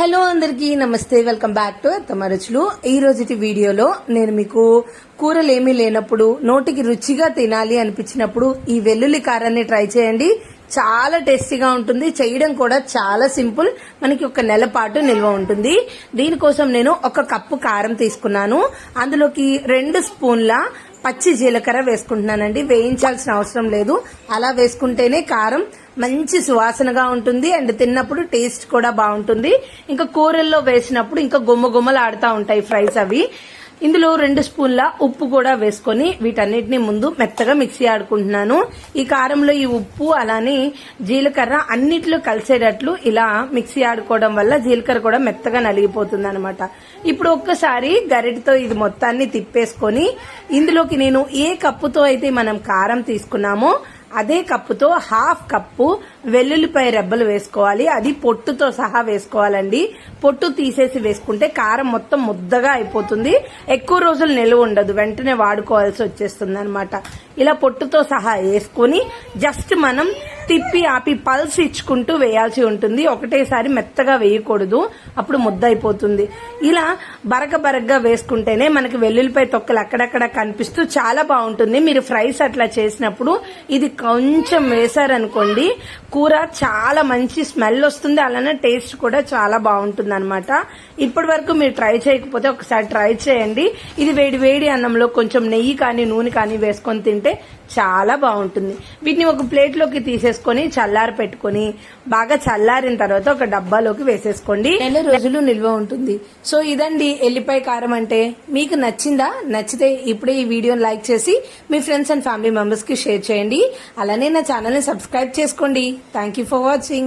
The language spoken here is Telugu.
హలో అందరికీ నమస్తే వెల్కమ్ బ్యాక్ టు అత్తమరచులు ఈ రోజుటి వీడియోలో నేను మీకు కూరలు ఏమీ లేనప్పుడు నోటికి రుచిగా తినాలి అనిపించినప్పుడు ఈ వెల్లుల్లి కారాన్ని ట్రై చేయండి. చాలా టేస్టీగా ఉంటుంది. చేయడం కూడా చాలా సింపుల్. మనకి ఒక నెల పాటు నిల్వ ఉంటుంది. దీనికోసం నేను ఒక కప్పు కారం తీసుకున్నాను. అందులోకి రెండు స్పూన్ల పచ్చి జీలకర్ర వేసుకుంటున్నానండి. వేయించాల్సిన అవసరం లేదు. అలా వేసుకుంటేనే కారం మంచి సువాసనగా ఉంటుంది. అండ్ తిన్నప్పుడు టేస్ట్ కూడా బాగుంటుంది. ఇంకా కూరల్లో వేసినప్పుడు ఇంకా గుమ్మ గుమ్మలు ఆడుతూ ఉంటాయి ఫ్రైస్ అవి. ఇందులో రెండు స్పూన్ల ఉప్పు కూడా వేసుకొని వీటన్నిటిని ముందు మెత్తగా మిక్సీ ఆడుకుంటున్నాను. ఈ కారంలో ఈ ఉప్పు అలానే జీలకర్ర అన్నిట్లో కలిసేటట్లు ఇలా మిక్సీ ఆడుకోవడం వల్ల జీలకర్ర కూడా మెత్తగా నలిగిపోతుంది అనమాట ఇప్పుడు ఒక్కసారి గరిటతో ఇది మొత్తాన్ని తిప్పేసుకొని ఇందులోకి నేను ఏ కప్పుతో అయితే మనం కారం తీసుకున్నామో అదే కప్పుతో హాఫ్ కప్పు వెల్లుల్లిపాయ రెబ్బలు వేసుకోవాలి. అది పొట్టుతో సహా వేసుకోవాలండి. పొట్టు తీసేసి వేసుకుంటే కారం మొత్తం ముద్దగా అయిపోతుంది. ఎక్కువ రోజులు నిలువ ఉండదు. వెంటనే వాడుకోవాల్సి వచ్చేస్తుంది అనమాట ఇలా పొట్టుతో సహా వేసుకొని జస్ట్ మనం తిప్పి ఆపి పల్స్ ఇచ్చుకుంటూ వేయాల్సి ఉంటుంది. ఒకటేసారి మెత్తగా వేయకూడదు. అప్పుడు ముద్ద అయిపోతుంది. ఇలా బరక బరకగా వేసుకుంటేనే మనకి వెల్లుల్లిపాయ తొక్కలు అక్కడక్కడ కనిపిస్తూ చాలా బాగుంటుంది. మీరు ఫ్రైస్ అట్లా చేసినప్పుడు ఇది కొంచెం వేశారనుకోండి కూర చాలా మంచి స్మెల్ వస్తుంది. అలానే టేస్ట్ కూడా చాలా బాగుంటుంది అనమాట ఇప్పటి వరకు మీరు ట్రై చేయకపోతే ఒకసారి ట్రై చేయండి. ఇది వేడి వేడి అన్నంలో కొంచెం నెయ్యి కానీ నూనె కానీ వేసుకొని తింటే చాలా బాగుంటుంది. వీటిని ఒక ప్లేట్లోకి తీసేసుకొని చల్లారి పెట్టుకొని బాగా చల్లారిన తర్వాత ఒక డబ్బాలోకి వేసేసుకోండి. నెల రోజులు నిల్వ ఉంటుంది. సో ఇదండి ఎల్లిపాయ కారం అంటే. మీకు నచ్చిందా? నచ్చితే ఇప్పుడే ఈ వీడియోని లైక్ చేసి మీ ఫ్రెండ్స్ అండ్ ఫ్యామిలీ మెంబర్స్కి షేర్ చేయండి. అలానే నా ఛానల్ని సబ్స్క్రైబ్ చేసుకోండి. Thank you for watching